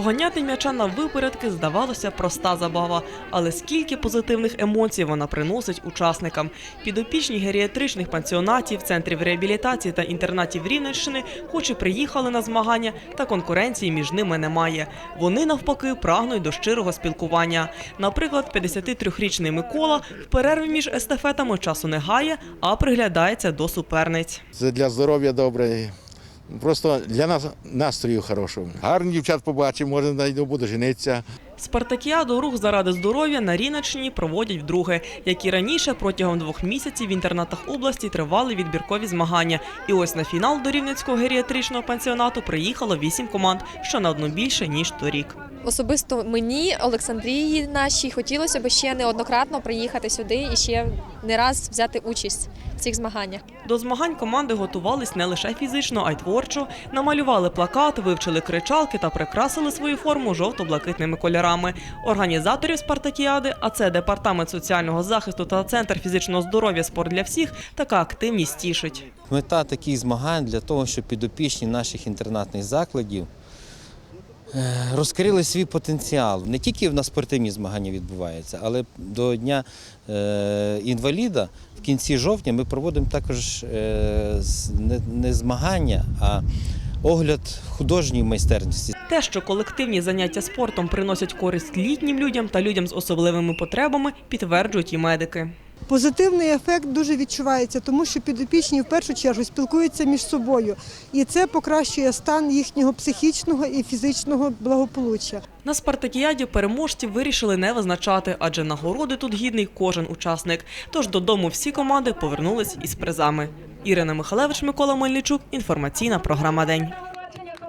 Поганяти м'яча на випередки здавалося проста забава, але скільки позитивних емоцій вона приносить учасникам. Підопічні геріатричних пансіонатів, центрів реабілітації та інтернатів Рівненщини, хоч і приїхали на змагання, та конкуренції між ними немає. Вони навпаки прагнуть до щирого спілкування. Наприклад, 53-річний Микола в перерві між естафетами часу не гає, а приглядається до суперниць. Це для здоров'я добре. Просто для нас настрою хорошого. Гарних дівчат побачимо, може знайду, буду женитися. Спартакіаду рух заради здоров'я на Рівненщині проводять вдруге, як і раніше протягом двох місяців в інтернатах області тривали відбіркові змагання. І ось на фінал до Рівненського геріатричного пансіонату приїхало вісім команд, що на одну більше ніж торік. Особисто мені, Олександрії нашій, хотілося б ще неоднократно приїхати сюди і ще не раз взяти участь цих змаганнях. До змагань команди готувались не лише фізично, а й творчо. Намалювали плакат, вивчили кричалки та прикрасили свою форму жовто-блакитними кольорами. Організаторів спартакіади, а це департамент соціального захисту та центр фізичного здоров'я спорт для всіх, така активність тішить. Мета таких змагань для того, щоб підопічні наших інтернатних закладів е, розкрили свій потенціал. Не тільки на спортивні змагання відбуваються, але до Дня е, інваліда в кінці жовтня ми проводимо також е, не змагання, а огляд художньої майстерності. Те, що колективні заняття спортом приносять користь літнім людям та людям з особливими потребами, підтверджують і медики. Позитивний ефект дуже відчувається, тому що підопічні в першу чергу спілкуються між собою, і це покращує стан їхнього психічного і фізичного благополуччя. На спартакіаді переможців вирішили не визначати, адже нагороди тут гідний кожен учасник. Тож додому всі команди повернулись із призами. Ірина Михалевич, Микола Мельничук. Інформаційна програма День.